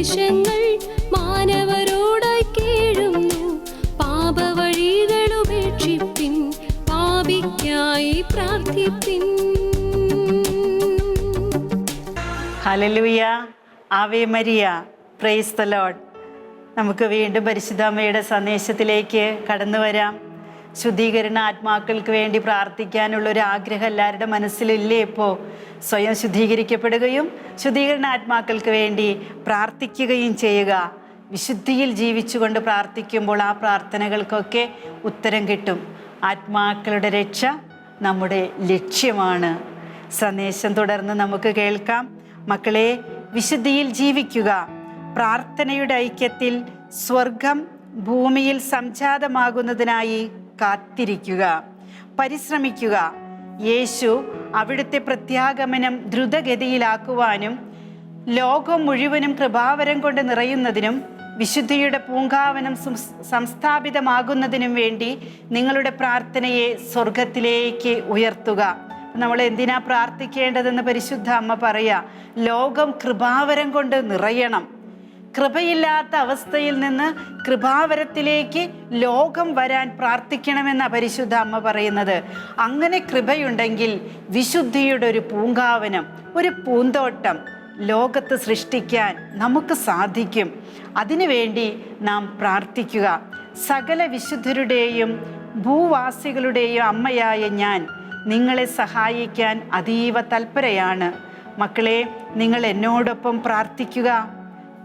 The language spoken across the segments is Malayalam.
ഉപദേശങ്ങൾ മാനവരോടായി കേഴുന്നു. പാപവഴികൾ ഉപേക്ഷിപ്പിൻ പാപിക്കായി പ്രാർത്ഥിപ്പിൻ. ഹലലുയ ആവേ മരിയ. പ്രൈസ് ലോഡ് നമുക്ക് വീണ്ടും പരിശുദ്ധാമ്മയുടെ സന്ദേശത്തിലേക്ക് കടന്നു വരാം ശുദ്ധീകരണ ആത്മാക്കൾക്ക് വേണ്ടി പ്രാർത്ഥിക്കാനുള്ള ഒരു ആഗ്രഹം എല്ലാവരുടെ മനസ്സിലില്ലേ ഇപ്പോൾ സ്വയം ശുദ്ധീകരിക്കപ്പെടുകയും ശുദ്ധീകരണ ആത്മാക്കൾക്ക് വേണ്ടി പ്രാർത്ഥിക്കുകയും ചെയ്യുക. വിശുദ്ധിയിൽ ജീവിച്ചുകൊണ്ട് പ്രാർത്ഥിക്കുമ്പോൾ ആ പ്രാർത്ഥനകൾക്കൊക്കെ ഉത്തരം കിട്ടും. ആത്മാക്കളുടെ രക്ഷ നമ്മുടെ ലക്ഷ്യമാണ്. സന്ദേശം തുടർന്ന് നമുക്ക് കേൾക്കാം. മക്കളെ വിശുദ്ധിയിൽ ജീവിക്കുക. പ്രാർത്ഥനയുടെ ഐക്യത്തിൽ സ്വർഗം ഭൂമിയിൽ സംജാതമാകുന്നതിനായി കാത്തിരിക്കുക. പരിശ്രമിക്കുക. യേശു അവിടുത്തെ പ്രത്യാഗമനം ദ്രുതഗതിയിലാക്കുവാനും ലോകം മുഴുവനും കൃപാവരം കൊണ്ട് നിറയുന്നതിനും വിശുദ്ധിയുടെ പൂങ്കാവനം സംസ്ഥാപിതമാകുന്നതിനും വേണ്ടി നിങ്ങളുടെ പ്രാർത്ഥനയെ സ്വർഗത്തിലേക്ക് ഉയർത്തുക. നമ്മൾ എന്തിനാ പ്രാർത്ഥിക്കേണ്ടതെന്ന് പരിശുദ്ധ അമ്മ പറയാ ലോകം കൃപാവരം കൊണ്ട് നിറയണം. കൃപയില്ലാത്ത അവസ്ഥയിൽ നിന്ന് കൃപാവരത്തിലേക്ക് ലോകം വരാൻ പ്രാർത്ഥിക്കണമെന്ന പരിശുദ്ധ അമ്മ പറയുന്നത്. അങ്ങനെ കൃപയുണ്ടെങ്കിൽ വിശുദ്ധിയുടെ ഒരു പൂങ്കാവനം ഒരു പൂന്തോട്ടം ലോകത്ത് സൃഷ്ടിക്കാൻ നമുക്ക് സാധിക്കും. അതിനുവേണ്ടി നാം പ്രാർത്ഥിക്കുക. സകല വിശുദ്ധരുടെയും ഭൂവാസികളുടെയും അമ്മയായ ഞാൻ നിങ്ങളെ സഹായിക്കാൻ അതീവ തൽപരയാണ്. മക്കളെ നിങ്ങൾ എന്നോടൊപ്പം പ്രാർത്ഥിക്കുക.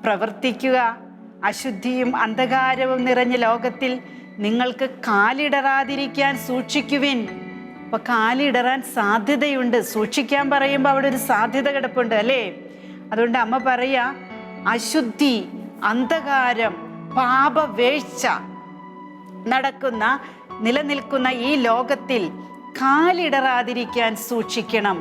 പ്രവർത്തിക്കുക. അശുദ്ധിയും അന്ധകാരവും നിറഞ്ഞ ലോകത്തിൽ നിങ്ങൾക്ക് കാലിടറാതിരിക്കാൻ സൂക്ഷിക്കുവിൻ. അപ്പൊ കാലിടറാൻ സാധ്യതയുണ്ട്. സൂക്ഷിക്കാൻ പറയുമ്പോൾ അവിടെ ഒരു സാധ്യത കിടപ്പുണ്ട് അല്ലേ? അതുകൊണ്ട് അമ്മ പറയാ അശുദ്ധി അന്ധകാരം പാപവേഴ്ച നടക്കുന്ന നിലനിൽക്കുന്ന ഈ ലോകത്തിൽ കാലിടറാതിരിക്കാൻ സൂക്ഷിക്കണം.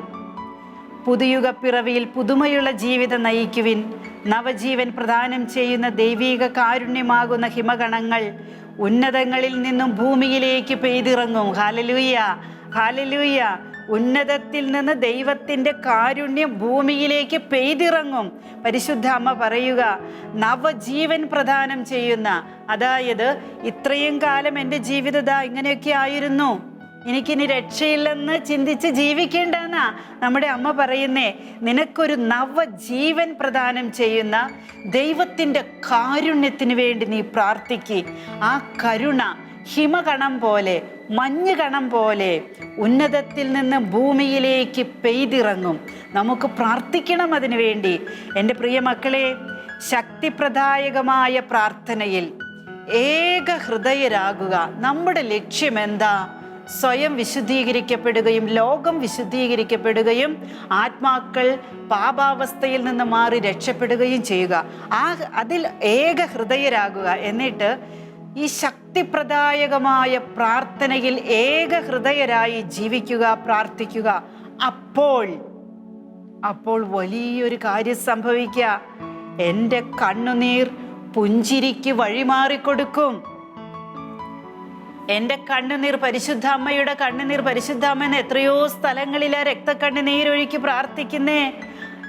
പുതുയുഗ പിറവിയിൽ പുതുമയുള്ള ജീവിതം നയിക്കുവിൻ. നവജീവൻ പ്രദാനം ചെയ്യുന്ന ദൈവീക കാരുണ്യമാകുന്ന ഹിമഗണങ്ങൾ ഉന്നതങ്ങളിൽ നിന്നും ഭൂമിയിലേക്ക് പെയ്തിറങ്ങും. ഹാലലൂയ ഹാലലൂയ ഉന്നതത്തിൽ നിന്ന് ദൈവത്തിന്റെ കാരുണ്യം ഭൂമിയിലേക്ക് പെയ്തിറങ്ങും. പരിശുദ്ധ അമ്മ പറയുക നവജീവൻ പ്രദാനം ചെയ്യുന്ന അതായത് ഇത്രയും കാലം എന്റെ ജീവിതത ഇങ്ങനെയൊക്കെ ആയിരുന്നു. എനിക്കിനി രക്ഷയില്ലെന്ന് ചിന്തിച്ച് ജീവിക്കേണ്ടെന്നാ നമ്മുടെ അമ്മ പറയുന്നേ. നിനക്കൊരു നവജീവൻ പ്രദാനം ചെയ്യുന്ന ദൈവത്തിന്റെ കാരുണ്യത്തിന് വേണ്ടി നീ പ്രാർത്ഥിക്ക്. ആ കരുണ ഹിമകണം പോലെ മഞ്ഞുകണം പോലെ ഉന്നതത്തിൽ നിന്ന് ഭൂമിയിലേക്ക് പെയ്തിറങ്ങും. നമുക്ക് പ്രാർത്ഥിക്കണം അതിനു വേണ്ടി. എന്റെ പ്രിയ മക്കളെ ശക്തിപ്രദായകമായ പ്രാർത്ഥനയിൽ ഏക ഹൃദയരാകുക നമ്മുടെ ലക്ഷ്യം എന്താ സ്വയം വിശുദ്ധീകരിക്കപ്പെടുകയും ലോകം വിശുദ്ധീകരിക്കപ്പെടുകയും ആത്മാക്കൾ പാപാവസ്ഥയിൽ നിന്ന് മാറി രക്ഷപ്പെടുകയും ചെയ്യുക. ആ അതിൽ ഏക ഹൃദയരാകുക എന്നിട്ട് ഈ ശക്തിപ്രദായകമായ പ്രാർത്ഥനയിൽ ഏക ഹൃദയരായി ജീവിക്കുക പ്രാർത്ഥിക്കുക. അപ്പോൾ അപ്പോൾ വലിയൊരു കാര്യം സംഭവിക്കുക. എന്റെ കണ്ണുനീർ പുഞ്ചിരിക്ക് വഴിമാറിക്കൊടുക്കും. എന്റെ കണ്ണുനീർ പരിശുദ്ധ അമ്മയുടെ കണ്ണുനീർ പരിശുദ്ധ അമ്മ എത്രയോ സ്ഥലങ്ങളിലാ രക്തക്കണ്ണുനീരൊഴുക്കി പ്രാർത്ഥിക്കുന്നേ.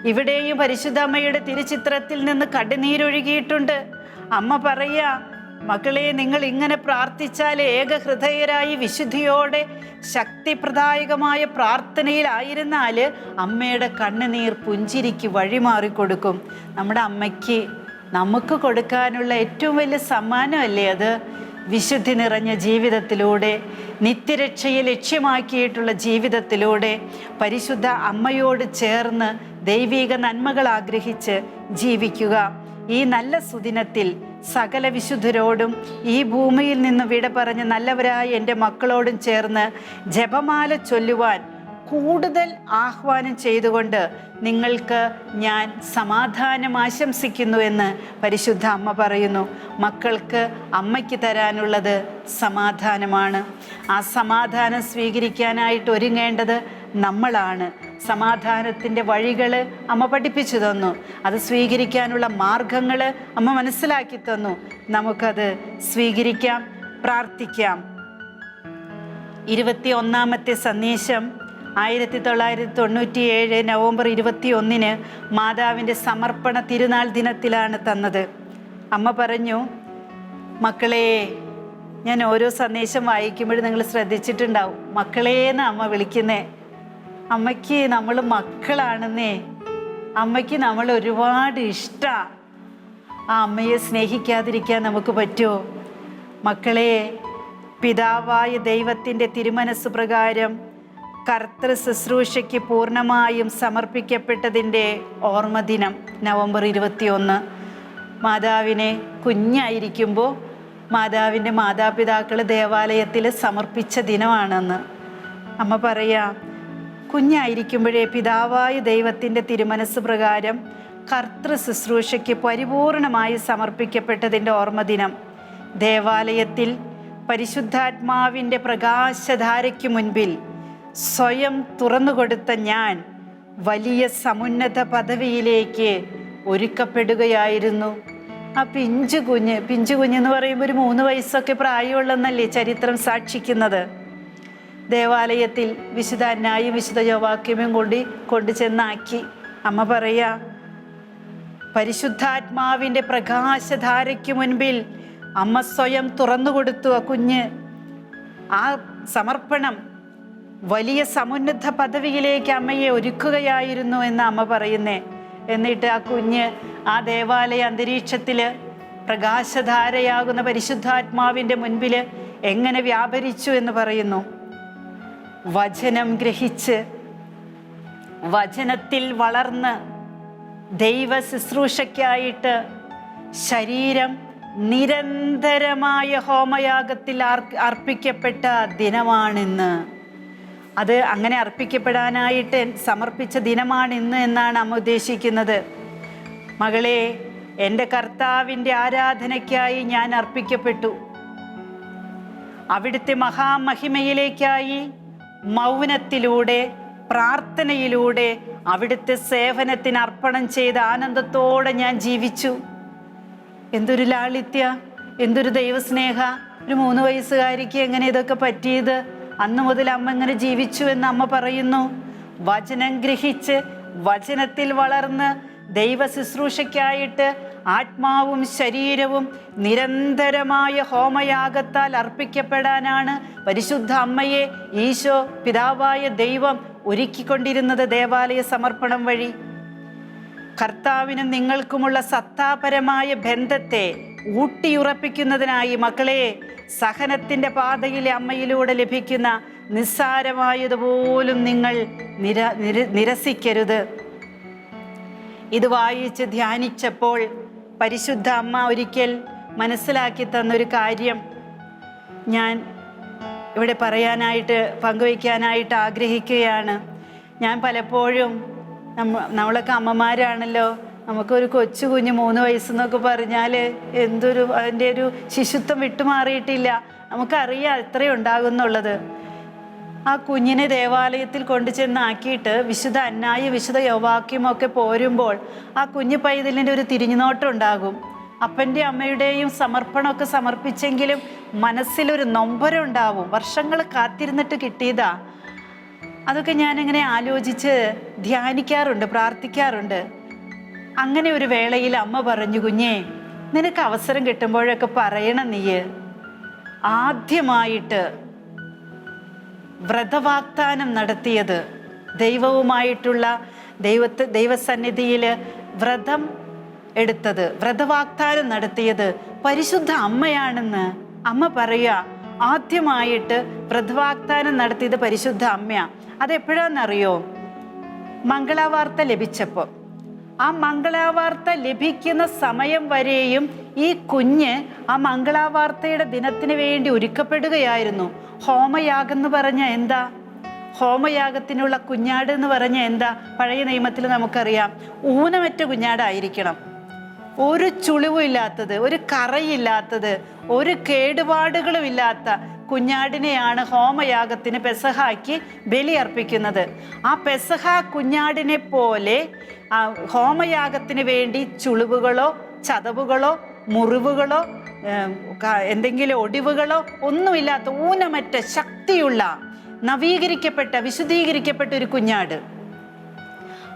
ഇവിടെയും പരിശുദ്ധ അമ്മയുടെ തിരുചിത്രത്തിൽ നിന്ന് കണ്ണുനീരൊഴുകിയിട്ടുണ്ട്. അമ്മ പറയാ മക്കളെ നിങ്ങൾ ഇങ്ങനെ പ്രാർത്ഥിച്ചാൽ ഏകഹൃദയരായി വിശുദ്ധിയോടെ ശക്തിപ്രദായകമായ പ്രാർത്ഥനയിലായിരുന്നാൽ അമ്മയുടെ കണ്ണുനീർ പുഞ്ചിരിക്ക് വഴിമാറിക്കൊടുക്കും. നമ്മുടെ അമ്മയ്ക്ക് നമുക്ക് കൊടുക്കാനുള്ള ഏറ്റവും വലിയ സമ്മാനമല്ലേ അത്? വിശുദ്ധി നിറഞ്ഞ ജീവിതത്തിലൂടെ നിത്യരക്ഷയെ ലക്ഷ്യമാക്കിയിട്ടുള്ള ജീവിതത്തിലൂടെ പരിശുദ്ധ അമ്മയോട് ചേർന്ന് ദൈവീക നന്മകൾ ആഗ്രഹിച്ച് ജീവിക്കുക. ഈ നല്ല സുദിനത്തിൽ സകല വിശുദ്ധരോടും ഈ ഭൂമിയിൽ നിന്ന് വിട പറഞ്ഞ് നല്ലവരായ എന്റെ മക്കളോടും ചേർന്ന് ജപമാല ചൊല്ലുവാൻ കൂടുതൽ ആഹ്വാനം ചെയ്തുകൊണ്ട് നിങ്ങൾക്ക് ഞാൻ സമാധാനം ആശംസിക്കുന്നു എന്ന് പരിശുദ്ധ അമ്മ പറയുന്നു. മക്കൾക്ക് അമ്മയ്ക്ക് തരാനുള്ളത് സമാധാനമാണ്. ആ സമാധാനം സ്വീകരിക്കാനായിട്ട് ഒരുങ്ങേണ്ടത് നമ്മളാണ്. സമാധാനത്തിന്റെ വഴികൾ അമ്മ പഠിപ്പിച്ചു തന്നു. അത് സ്വീകരിക്കാനുള്ള മാർഗങ്ങൾ അമ്മ മനസ്സിലാക്കി തന്നു. നമുക്കത് സ്വീകരിക്കാം പ്രാർത്ഥിക്കാം. ഇരുപത്തി ഒന്നാമത്തെ സന്ദേശം ആയിരത്തി തൊള്ളായിരത്തി തൊണ്ണൂറ്റി ഏഴ് നവംബർ ഇരുപത്തി ഒന്നിന് മാതാവിന്റെ സമർപ്പണ തിരുനാൾ ദിനത്തിലാണ് തന്നത്. അമ്മ പറഞ്ഞു മക്കളെ ഞാൻ ഓരോ സന്ദേശം വായിക്കുമ്പോഴും നിങ്ങൾ ശ്രദ്ധിച്ചിട്ടുണ്ടാവും. മക്കളേന്ന് അമ്മ വിളിക്കുന്നേ? അമ്മയ്ക്ക് നമ്മൾ മക്കളാണെന്നേ. അമ്മയ്ക്ക് നമ്മൾ ഒരുപാട് ഇഷ്ടമാണ് ആ അമ്മയെ സ്നേഹിക്കാതിരിക്കാൻ നമുക്ക് പറ്റുമോ? മക്കളെ പിതാവായ ദൈവത്തിന്റെ തിരുമനസ് പ്രകാരം കർത്തൃ ശുശ്രൂഷയ്ക്ക് പൂർണമായും സമർപ്പിക്കപ്പെട്ടതിന്റെ ഓർമ്മദിനം നവംബർ ഇരുപത്തിയൊന്ന്. മാതാവിനെ കുഞ്ഞായിരിക്കുമ്പോൾ മാതാവിന്റെ മാതാപിതാക്കൾ ദേവാലയത്തിൽ സമർപ്പിച്ച ദിനമാണെന്ന്. അമ്മ പറയാ കുഞ്ഞായിരിക്കുമ്പോഴേ പിതാവായ ദൈവത്തിന്റെ തിരുമനസ് പ്രകാരം കർത്തൃ ശുശ്രൂഷയ്ക്ക് പരിപൂർണമായി സമർപ്പിക്കപ്പെട്ടതിന്റെ ഓർമ്മദിനം. ദേവാലയത്തിൽ പരിശുദ്ധാത്മാവിന്റെ പ്രകാശധാരയ്ക്ക് മുൻപിൽ സ്വയം തുറന്നുകൊടുത്ത ഞാൻ വലിയ സമുന്നത പദവിയിലേക്ക് ഒരുക്കപ്പെടുകയായിരുന്നു. ആ പിഞ്ചു കുഞ്ഞ് പിഞ്ചു കുഞ്ഞെന്ന് പറയുമ്പോൾ ഒരു മൂന്ന് വയസ്സൊക്കെ പ്രായമുള്ളെന്നല്ലേ ചരിത്രം സാക്ഷിക്കുന്നത്? ദേവാലയത്തിൽ വിശുദ്ധ അന്നായും വിശുദ്ധ ജോവാക്യമും കൊണ്ട് കൊണ്ടുചെന്നാക്കി അമ്മ പറയാ പരിശുദ്ധാത്മാവിന്റെ പ്രകാശധാരയ്ക്ക് മുൻപിൽ അമ്മ സ്വയം തുറന്നു കൊടുത്തു ആ കുഞ്ഞ്. ആ സമർപ്പണം വലിയ സമുന്നത പദവിയിലേക്ക് അമ്മയെ ഒരുക്കുകയായിരുന്നു എന്ന് അമ്മ പറയുന്നേ. എന്നിട്ട് ആ കുഞ്ഞ് ആ ദേവാലയ അന്തരീക്ഷത്തിൽ പ്രകാശധാരയാകുന്ന പരിശുദ്ധാത്മാവിന്റെ മുൻപിൽ എങ്ങനെ വ്യാപരിച്ചു എന്ന് പറയുന്നു. വചനം ഗ്രഹിച്ച് വചനത്തിൽ വളർന്ന് ദൈവ ശുശ്രൂഷയ്ക്കായിട്ട് ശരീരം നിരന്തരമായ ഹോമയാഗത്തിൽ അർ- അർപ്പിക്കപ്പെട്ട ദിനമാണിന്ന്. അത് അങ്ങനെ അർപ്പിക്കപ്പെടാനായിട്ട് സമർപ്പിച്ച ദിനമാണ് ഇന്ന് എന്നാണ് അമ്മ ഉദ്ദേശിക്കുന്നത്. മകളെ എന്റെ കർത്താവിന്റെ ആരാധനയ്ക്കായി ഞാൻ അർപ്പിക്കപ്പെട്ടു. അവിടുത്തെ മഹാമഹിമയിലേക്കായി മൗനത്തിലൂടെ പ്രാർത്ഥനയിലൂടെ അവിടുത്തെ സേവനത്തിന് അർപ്പണം ചെയ്ത് ആനന്ദത്തോടെ ഞാൻ ജീവിച്ചു. എന്തൊരു ലാളിത്യ എന്തൊരു ദൈവസ്നേഹ ഒരു മൂന്ന് വയസ്സുകാരിക്ക് എങ്ങനെ ഇതൊക്കെ പറ്റിയത്? അന്ന് മുതൽ അമ്മ ഇങ്ങനെ ജീവിച്ചു എന്ന് അമ്മ പറയുന്നു. വചനം ഗ്രഹിച്ച് വചനത്തിൽ വളർന്ന് ദൈവ ശുശ്രൂഷയ്ക്കായിട്ട് ആത്മാവും ശരീരവും നിരന്തരമായ ഹോമയാഗത്താൽ അർപ്പിക്കപ്പെടാനാണ് പരിശുദ്ധ അമ്മയെ ഈശോ പിതാവായ ദൈവം ഒരുക്കിക്കൊണ്ടിരുന്നത് ദേവാലയ സമർപ്പണം വഴി. കർത്താവിനും നിങ്ങൾക്കുമുള്ള സത്താപരമായ ബന്ധത്തെ ഊട്ടിയുറപ്പിക്കുന്നതിനായി മക്കളെ സഹനത്തിന്റെ പാതയിലെ അമ്മയിലൂടെ ലഭിക്കുന്ന നിസ്സാരമായതുപോലും നിങ്ങൾ നിര നിര നിരസിക്കരുത്. ഇത് വായിച്ച് ധ്യാനിച്ചപ്പോൾ പരിശുദ്ധ അമ്മ ഒരിക്കൽ മനസ്സിലാക്കി തന്നൊരു കാര്യം ഞാൻ ഇവിടെ പറയാനായിട്ട് പങ്കുവയ്ക്കാനായിട്ട് ആഗ്രഹിക്കുകയാണ്. ഞാൻ പലപ്പോഴും നമ്മ നമ്മളൊക്കെ അമ്മമാരാണല്ലോ. നമുക്കൊരു കൊച്ചു കുഞ്ഞ് മൂന്ന് വയസ്സെന്നൊക്കെ പറഞ്ഞാൽ എന്തൊരു അതിന്റെ ഒരു ശിശുത്വം വിട്ടുമാറിയിട്ടില്ല. നമുക്കറിയാം ഇത്രയും ഉണ്ടാകുന്നുള്ളത്. ആ കുഞ്ഞിനെ ദേവാലയത്തിൽ കൊണ്ടു ചെന്നാക്കിയിട്ട് വിശുദ്ധ അന്നായി വിശുദ്ധ യോവാക്യമൊക്കെ പോരുമ്പോൾ ആ കുഞ്ഞു പൈതലിന്റെ ഒരു തിരിഞ്ഞുനോട്ടം ഉണ്ടാകും. അപ്പന്റെ അമ്മയുടെയും സമർപ്പണമൊക്കെ സമർപ്പിച്ചെങ്കിലും മനസ്സിലൊരു നൊമ്പരം ഉണ്ടാവും. വർഷങ്ങൾ കാത്തിരുന്നിട്ട് കിട്ടിയതാ. അതൊക്കെ ഞാനിങ്ങനെ ആലോചിച്ച് ധ്യാനിക്കാറുണ്ട് പ്രാർത്ഥിക്കാറുണ്ട്. അങ്ങനെ ഒരു വേളയിൽ അമ്മ പറഞ്ഞു കുഞ്ഞേ നിനക്ക് അവസരം കിട്ടുമ്പോഴൊക്കെ പറയണം നീയ്. ആദ്യമായിട്ട് വ്രതവാഗ്ദാനം നടത്തിയത് ദൈവവുമായിട്ടുള്ള ദൈവത്തെ ദൈവസന്നിധിയിൽ വ്രതം എടുത്തത് വ്രതവാഗ്ദാനം നടത്തിയത് പരിശുദ്ധ അമ്മയാണെന്ന് അമ്മ പറയുക. ആദ്യമായിട്ട് വ്രതവാഗ്ദാനം നടത്തിയത് പരിശുദ്ധ അമ്മയാ. അതെപ്പോഴാണെന്നറിയോ മംഗളവാർത്ത ലഭിച്ചപ്പോൾ. ആ മംഗളാവാർത്ത ലഭിക്കുന്ന സമയം വരെയും ഈ കുഞ്ഞ് ആ മംഗളാവാർത്തയുടെ ദിനത്തിന് വേണ്ടി ഒരുക്കപ്പെടുകയായിരുന്നു. ഹോമയാഗം എന്ന് പറഞ്ഞ എന്താ? ഹോമയാഗത്തിനുള്ള കുഞ്ഞാട് എന്ന് പറഞ്ഞ എന്താ? പഴയ നിയമത്തിൽ നമുക്കറിയാം. ഊനമറ്റ കുഞ്ഞാടായിരിക്കണം. ഒരു ചുളിവും ഇല്ലാത്തത് ഒരു കറയില്ലാത്തത് ഒരു കേടുപാടുകളും ഇല്ലാത്ത കുഞ്ഞാടിനെയാണ് ഹോമയാഗത്തിന് പെസഹാക്കി ബലിയർപ്പിക്കുന്നത്. ആ പെസഹ കുഞ്ഞാടിനെ പോലെ ഹോമയാഗത്തിന് വേണ്ടി ചുളിവുകളോ ചതവുകളോ മുറിവുകളോ എന്തെങ്കിലും ഒടിവുകളോ ഒന്നുമില്ലാത്ത ഊനമറ്റ ശക്തിയുള്ള നവീകരിക്കപ്പെട്ട വിശുദ്ധീകരിക്കപ്പെട്ട ഒരു കുഞ്ഞാട്.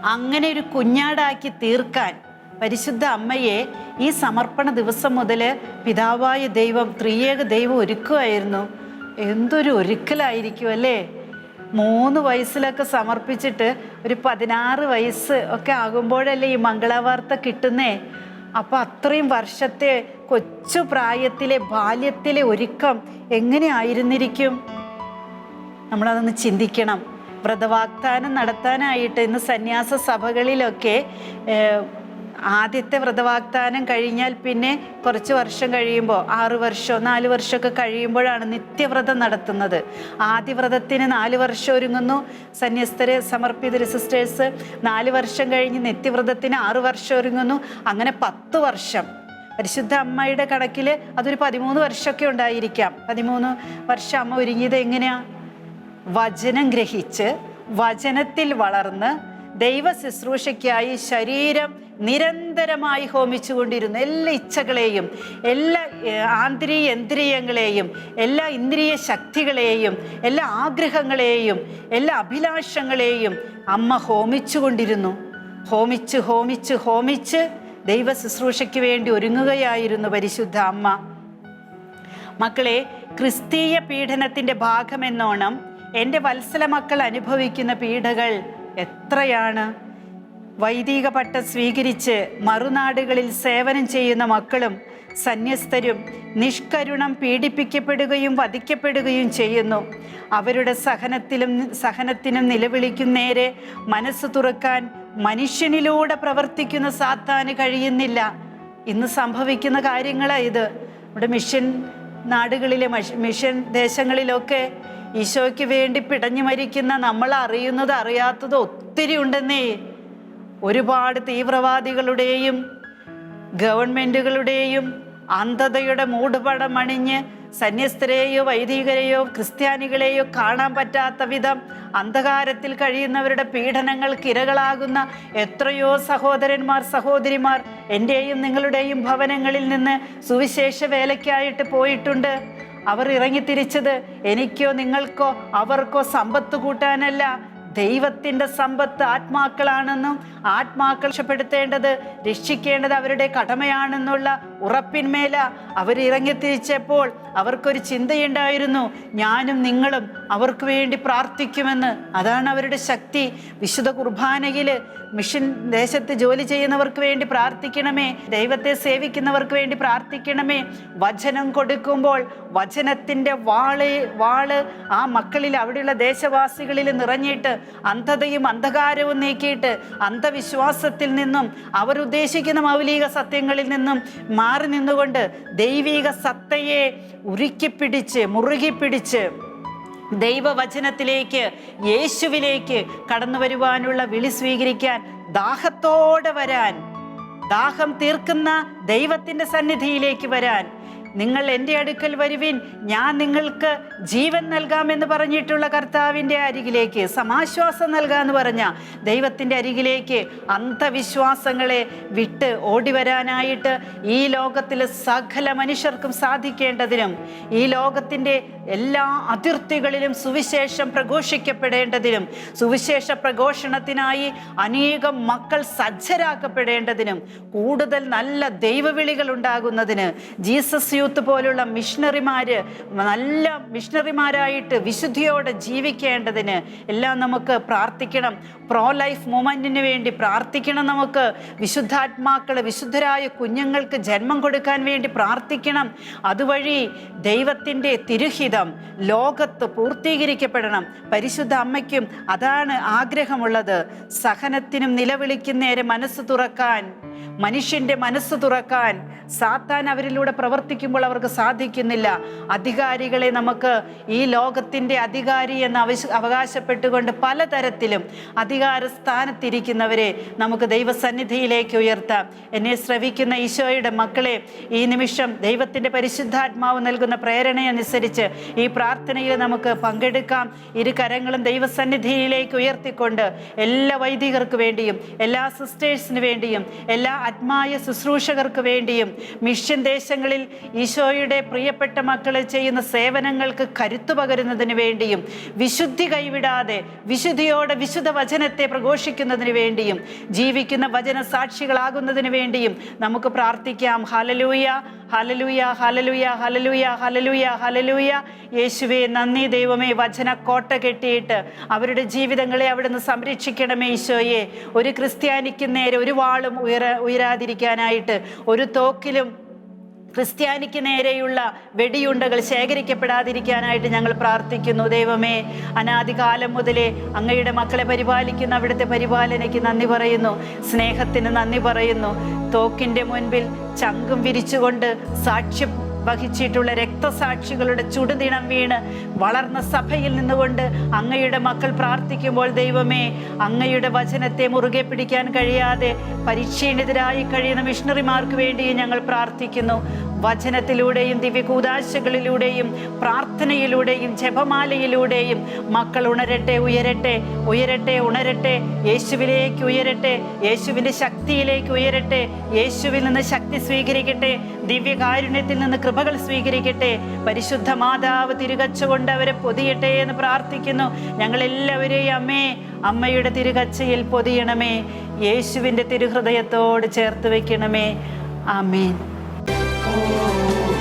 അങ്ങനെ ഒരു കുഞ്ഞാടാക്കി തീർക്കാൻ പരിശുദ്ധ അമ്മയെ ഈ സമർപ്പണ ദിവസം മുതൽ പിതാവായ ദൈവം ത്രിയേക ദൈവം ഒരുക്കുമായിരുന്നു എന്തൊരു ഒരുക്കലായിരിക്കും അല്ലേ? മൂന്ന് വയസ്സിലൊക്കെ സമർപ്പിച്ചിട്ട് ഒരു പതിനാറ് വയസ്സ് ഒക്കെ ആകുമ്പോഴല്ലേ ഈ മംഗളവാർത്ത കിട്ടുന്നേ? അപ്പം അത്രയും വർഷത്തെ കൊച്ചു പ്രായത്തിലെ ബാല്യത്തിലെ ഒരുക്കം എങ്ങനെയായിരുന്നിരിക്കും നമ്മളതൊന്ന് ചിന്തിക്കണം. വ്രതവാഗ്ദാനം നടത്താനായിട്ട് ഇന്ന് സന്യാസ സഭകളിലൊക്കെ ആദ്യത്തെ വ്രതവാഗ്ദാനം കഴിഞ്ഞാൽ പിന്നെ കുറച്ച് വർഷം കഴിയുമ്പോൾ ആറ് വർഷം നാല് വർഷമൊക്കെ കഴിയുമ്പോഴാണ് നിത്യവ്രതം നടത്തുന്നത്. ആദ്യ വ്രതത്തിന് നാല് വർഷം ഒരുങ്ങുന്നു. സന്യസ്തരെ സമർപ്പിത സിസ്റ്റേഴ്സ് നാല് വർഷം കഴിഞ്ഞ് നിത്യവ്രതത്തിന് ആറ് വർഷം ഒരുങ്ങുന്നു. അങ്ങനെ പത്ത് വർഷം. പരിശുദ്ധ അമ്മയുടെ കണക്കിൽ അതൊരു പതിമൂന്ന് വർഷമൊക്കെ ഉണ്ടായിരിക്കാം. പതിമൂന്ന് വർഷം അമ്മ ഒരുങ്ങിയത് എങ്ങനെയാ? വചനം ഗ്രഹിച്ച് വചനത്തിൽ വളർന്ന് ദൈവ ശുശ്രൂഷയ്ക്കായി ശരീരം നിരന്തരമായി ഹോമിച്ചുകൊണ്ടിരുന്നു എല്ലാ ഇച്ഛകളെയും എല്ലാ ആന്തരിക ഇന്ദ്രിയങ്ങളെയും എല്ലാ ഇന്ദ്രിയ ശക്തികളെയും എല്ലാ ആഗ്രഹങ്ങളെയും എല്ലാ അഭിലാഷങ്ങളെയും അമ്മ ഹോമിച്ചുകൊണ്ടിരുന്നു. ഹോമിച്ച് ഹോമിച്ച് ഹോമിച്ച് ദൈവ ശുശ്രൂഷയ്ക്ക് വേണ്ടി ഒരുങ്ങുകയായിരുന്നു പരിശുദ്ധ അമ്മ. മക്കളെ ക്രിസ്തീയ പീഡനത്തിന്റെ ഭാഗമെന്നോണം എന്റെ വത്സല മക്കൾ അനുഭവിക്കുന്ന പീഡകൾ എത്രയാണ്? വൈദിക പട്ടം സ്വീകരിച്ച് മറുനാടുകളിൽ സേവനം ചെയ്യുന്ന മക്കളും സന്യസ്തരും നിഷ്കരുണം പീഡിപ്പിക്കപ്പെടുകയും വധിക്കപ്പെടുകയും ചെയ്യുന്നു. അവരുടെ സഹനത്തിലും സഹനത്തിനും നിലവിളിക്കും നേരെ മനസ്സ് തുറക്കാൻ മനുഷ്യനിലൂടെ പ്രവർത്തിക്കുന്ന സാത്താന് കഴിയുന്നില്ല. ഇന്ന് സംഭവിക്കുന്ന കാര്യങ്ങളാണ് ഇത്. നമ്മുടെ മിഷൻ നാടുകളിലെ മിഷൻ ദേശങ്ങളിലൊക്കെ ഈശോയ്ക്ക് വേണ്ടി പിടഞ്ഞു മരിക്കുന്ന നമ്മൾ അറിയുന്നത് അറിയാത്തത് ഒത്തിരി ഉണ്ടെന്നേ. ഒരുപാട് തീവ്രവാദികളുടെയും ഗവൺമെന്റുകളുടെയും അന്ധതയുടെ മൂടുപടം അണിഞ്ഞ് സന്യസ്തരെയോ വൈദികരെയോ ക്രിസ്ത്യാനികളെയോ കാണാൻ പറ്റാത്ത വിധം അന്ധകാരത്തിൽ കഴിയുന്നവരുടെ പീഡനങ്ങൾക്ക് ഇരകളാകുന്ന എത്രയോ സഹോദരന്മാർ സഹോദരിമാർ എന്റെയും നിങ്ങളുടെയും ഭവനങ്ങളിൽ നിന്ന് സുവിശേഷ വേലയ്ക്കായിട്ട് പോയിട്ടുണ്ട്. അവർ ഇറങ്ങിത്തിരിച്ചത് എനിക്കോ നിങ്ങൾക്കോ അവർക്കോ സമ്പത്ത് കൂട്ടാനല്ല. ദൈവത്തിന്റെ സമ്പത്ത് ആത്മാക്കളാണെന്നും ആത്മാക്കൾ രക്ഷപ്പെടുത്തേണ്ടത് രക്ഷിക്കേണ്ടത് അവരുടെ കടമയാണെന്നുള്ള ഉറപ്പിന്മേല അവർ ഇറങ്ങിത്തിരിച്ചപ്പോൾ അവർക്കൊരു ചിന്തയുണ്ടായിരുന്നു. ഞാനും നിങ്ങളും അവർക്ക് വേണ്ടി പ്രാർത്ഥിക്കുമെന്ന്. അതാണ് അവരുടെ ശക്തി. വിശുദ്ധ കുർബാനയിൽ മിഷൻ ദേശത്ത് ജോലി ചെയ്യുന്നവർക്ക് വേണ്ടി പ്രാർത്ഥിക്കണമേ. ദൈവത്തെ സേവിക്കുന്നവർക്ക് വേണ്ടി പ്രാർത്ഥിക്കണമേ. വചനം കൊടുക്കുമ്പോൾ വചനത്തിന്റെ വാൾ വാൾ ആ മക്കളിൽ അവിടെയുള്ള ദേശവാസികളിൽ നിറഞ്ഞിട്ട് അന്ധതയും അന്ധകാരവും നീക്കിയിട്ട് അന്ധവിശ്വാസത്തിൽ നിന്നും അവരുദ്ദേശിക്കുന്ന മൗലിക സത്യങ്ങളിൽ നിന്നും മാറി നിന്നുകൊണ്ട് ദൈവിക സത്തയെ ഉരുക്കിപ്പിടിച്ച് മുറുകിപ്പിടിച്ച് ദൈവവചനത്തിലേക്ക് യേശുവിലേക്ക് കടന്നു വരുവാനുള്ള വിളി സ്വീകരിക്കാൻ ദാഹത്തോടെ വരാൻ ദാഹം തീർക്കുന്ന ദൈവത്തിന്റെ സന്നിധിയിലേക്ക് വരാൻ നിങ്ങൾ എന്റെ അടുക്കൽ വരുവിൻ. ഞാൻ നിങ്ങൾക്ക് ജീവൻ നൽകാമെന്ന് പറഞ്ഞിട്ടുള്ള കർത്താവിന്റെ അരികിലേക്ക് സമാശ്വാസം നൽകാമെന്ന് പറഞ്ഞ ദൈവത്തിന്റെ അരികിലേക്ക് അന്ധവിശ്വാസങ്ങളെ വിട്ട് ഓടി വരാനായിട്ട് ഈ ലോകത്തിലെ സകല മനുഷ്യർക്കും സാധിക്കേണ്ടതിനും ഈ ലോകത്തിന്റെ എല്ലാ അതിർത്തികളിലും സുവിശേഷം പ്രഘോഷിക്കപ്പെടേണ്ടതിനും സുവിശേഷ പ്രഘോഷണത്തിനായി അനേകം മക്കൾ സജ്ജരാക്കപ്പെടേണ്ടതിനും കൂടുതൽ നല്ല ദൈവവിളികൾ ഉണ്ടാകുന്നതിന് ജീസസ് യൂത്ത് പോലുള്ള മിഷണറിമാർ നല്ല മിഷണറിമാരായിട്ട് വിശുദ്ധിയോടെ ജീവിക്കേണ്ടതിന് എല്ലാം നമുക്ക് പ്രാർത്ഥിക്കണം. പ്രോ ലൈഫ് മൂവ്മെന്റിന് വേണ്ടി പ്രാർത്ഥിക്കണം നമുക്ക്. വിശുദ്ധാത്മാക്കൾ വിശുദ്ധരായ കുഞ്ഞുങ്ങൾക്ക് ജന്മം കൊടുക്കാൻ വേണ്ടി പ്രാർത്ഥിക്കണം. അതുവഴി ദൈവത്തിന്റെ തിരുഹിതം ലോകത്ത് പൂർത്തീകരിക്കപ്പെടണം. പരിശുദ്ധ അമ്മയ്ക്കും അതാണ് ആഗ്രഹമുള്ളത്. സഹനത്തിനും നിലവിളിക്കുന്നേരെ മനസ്സ് തുറക്കാൻ മനുഷ്യന്റെ മനസ്സ് തുറക്കാൻ സാത്താൻ അവരിലൂടെ പ്രവർത്തിക്കുമ്പോൾ അവർക്ക് സാധിക്കുന്നില്ല. അധികാരികളെ നമുക്ക് ഈ ലോകത്തിന്റെ അധികാരി എന്ന് അവശ അവകാശപ്പെട്ടുകൊണ്ട് പലതരത്തിലും അധികാര സ്ഥാനത്തിരിക്കുന്നവരെ നമുക്ക് ദൈവസന്നിധിയിലേക്ക് ഉയർത്താം. എന്നെ ശ്രവിക്കുന്ന ഈശോയുടെ മക്കളെ ഈ നിമിഷം ദൈവത്തിന്റെ പരിശുദ്ധാത്മാവ് നൽകുന്ന പ്രേരണയനുസരിച്ച് ഈ പ്രാർത്ഥനയിൽ നമുക്ക് പങ്കെടുക്കാം. ഇരു കരങ്ങളും ദൈവസന്നിധിയിലേക്ക് ഉയർത്തിക്കൊണ്ട് എല്ലാ വൈദികർക്ക് വേണ്ടിയും എല്ലാ സിസ്റ്റേഴ്സിന് വേണ്ടിയും എല്ലാ ആത്മായ ശുശ്രൂഷകർക്ക് വേണ്ടിയും മിഷ്യൻ ദേശങ്ങളിൽ ഈശോയുടെ പ്രിയപ്പെട്ട മക്കളെ ചെയ്യുന്ന സേവനങ്ങൾക്ക് കരുത്തു പകരുന്നതിന് വേണ്ടിയും വിശുദ്ധി കൈവിടാതെ വിശുദ്ധിയോടെ വിശുദ്ധ വചനത്തെ പ്രഘോഷിക്കുന്നതിന് വേണ്ടിയും ജീവിക്കുന്ന വചന സാക്ഷികളാകുന്നതിന് വേണ്ടിയും നമുക്ക് പ്രാർത്ഥിക്കാം. ഹലലൂയ ഹലലൂയ ഹലലൂയ ഹലലൂയ ഹലലൂയ ഹലലൂയ യേശുവെ നന്ദി ദൈവമേ. വചന കോട്ട കെട്ടിയിട്ട് അവരുടെ ജീവിതങ്ങളെ അവിടുന്ന് സംരക്ഷിക്കണമേ ഈശോയെ. ഒരു ക്രിസ്ത്യാനിക്ക് നേരെ ഒരു വാളും ഉയര ഉയരാതിരിക്കാനായിട്ട് ഒരു തോക്കിലും ക്രിസ്ത്യാനിക്ക് നേരെയുള്ള വെടിയുണ്ടകൾ ശേഖരിക്കപ്പെടാതിരിക്കാനായിട്ട് ഞങ്ങൾ പ്രാർത്ഥിക്കുന്നു. ദൈവമേ അനാദികാലം മുതലേ അങ്ങയുടെ മക്കളെ പരിപാലിക്കുന്ന അവിടുത്തെ പരിപാലനയ്ക്ക് നന്ദി പറയുന്നു. സ്നേഹത്തിന് നന്ദി പറയുന്നു. തോക്കിന്റെ മുൻപിൽ ചങ്കും വിരിച്ചുകൊണ്ട് സാക്ഷ്യം വഹിച്ചിട്ടുള്ള രക്തസാക്ഷികളുടെ ചുടുദിനം വീണ് വളർന്ന സഭയിൽ നിന്നുകൊണ്ട് അങ്ങയുടെ മക്കൾ പ്രാർത്ഥിക്കുമ്പോൾ ദൈവമേ അങ്ങയുടെ വചനത്തെ മുറുകെ പിടിക്കാൻ കഴിയാതെ പരിശീലിതരായി കഴിയുന്ന മിഷണറിമാർക്ക് വേണ്ടി ഞങ്ങൾ പ്രാർത്ഥിക്കുന്നു. വചനത്തിലൂടെയും ദിവ്യകൂതാശകളിലൂടെയും പ്രാർത്ഥനയിലൂടെയും ജപമാലയിലൂടെയും മക്കൾ ഉണരട്ടെ ഉയരട്ടെ ഉയരട്ടെ ഉണരട്ടെ യേശുവിലേക്ക് ഉയരട്ടെ യേശുവിന്റെ ശക്തിയിലേക്ക് ഉയരട്ടെ യേശുവിൽ നിന്ന് ശക്തി സ്വീകരിക്കട്ടെ ദിവ്യകാരുണ്യത്തിൽ നിന്ന് കൃപകൾ സ്വീകരിക്കട്ടെ പരിശുദ്ധ മാതാവ് തിരികച്ചുകൊണ്ട് അവരെ പൊതിയട്ടെ എന്ന് പ്രാർത്ഥിക്കുന്നു. ഞങ്ങളെല്ലാവരെയും അമ്മേ അമ്മയുടെ തിരുകച്ചയിൽ പൊതിയണമേ. യേശുവിന്റെ തിരുഹൃദയത്തോട് ചേർത്ത് വെക്കണമേ ആമേൻ. oh.